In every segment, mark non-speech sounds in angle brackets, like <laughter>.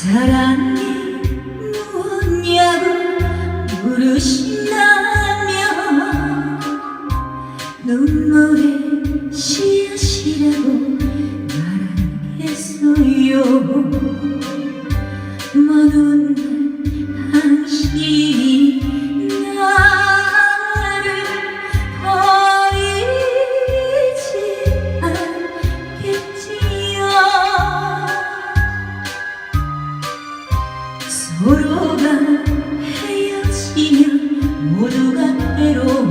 사랑이 뭐냐고 물으신다면 눈물의 씨앗이라고 말했어요? 서로가 헤어지면 모두가 외로워.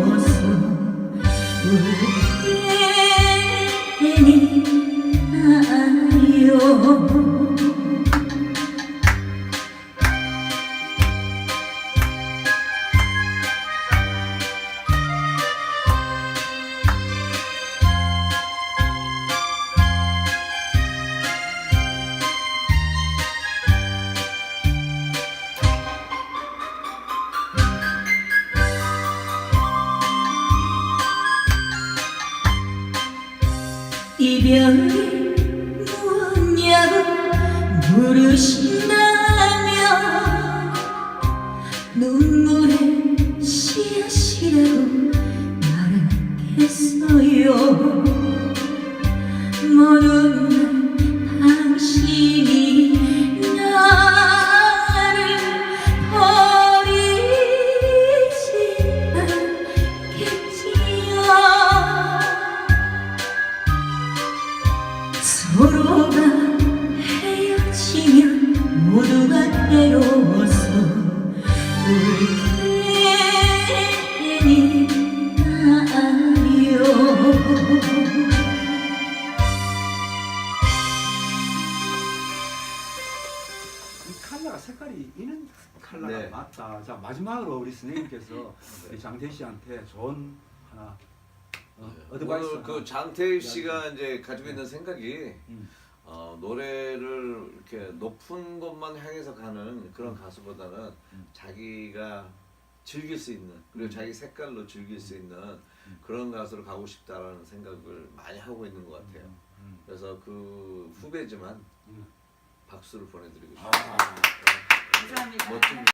이별이 무엇냐고 물으신다면 눈물의 씨앗이라고 말하겠어요. 모든 이 컬러가 색깔이 있는 컬러가 네. 맞다. 자 마지막으로 우리 선생님께서 <laughs> 우리 장태 씨한테 좋은 하나 어, 어드바이스 오늘 하나. 그 장태일 씨가 이제 가지고 있는 생각이 음. 어, 노래를 이렇게 높은 곳만 향해서 가는 그런 가수보다는 음. 자기가 즐길 수 있는 그리고 음. 자기 색깔로 즐길 수 있는 그런 가수로 가고 싶다라는 생각을 많이 하고 있는 것 같아요. 음. 그래서 그 후배지만 음. 박수를 보내드리고 아. 싶습니다. 감사합니다. 멋진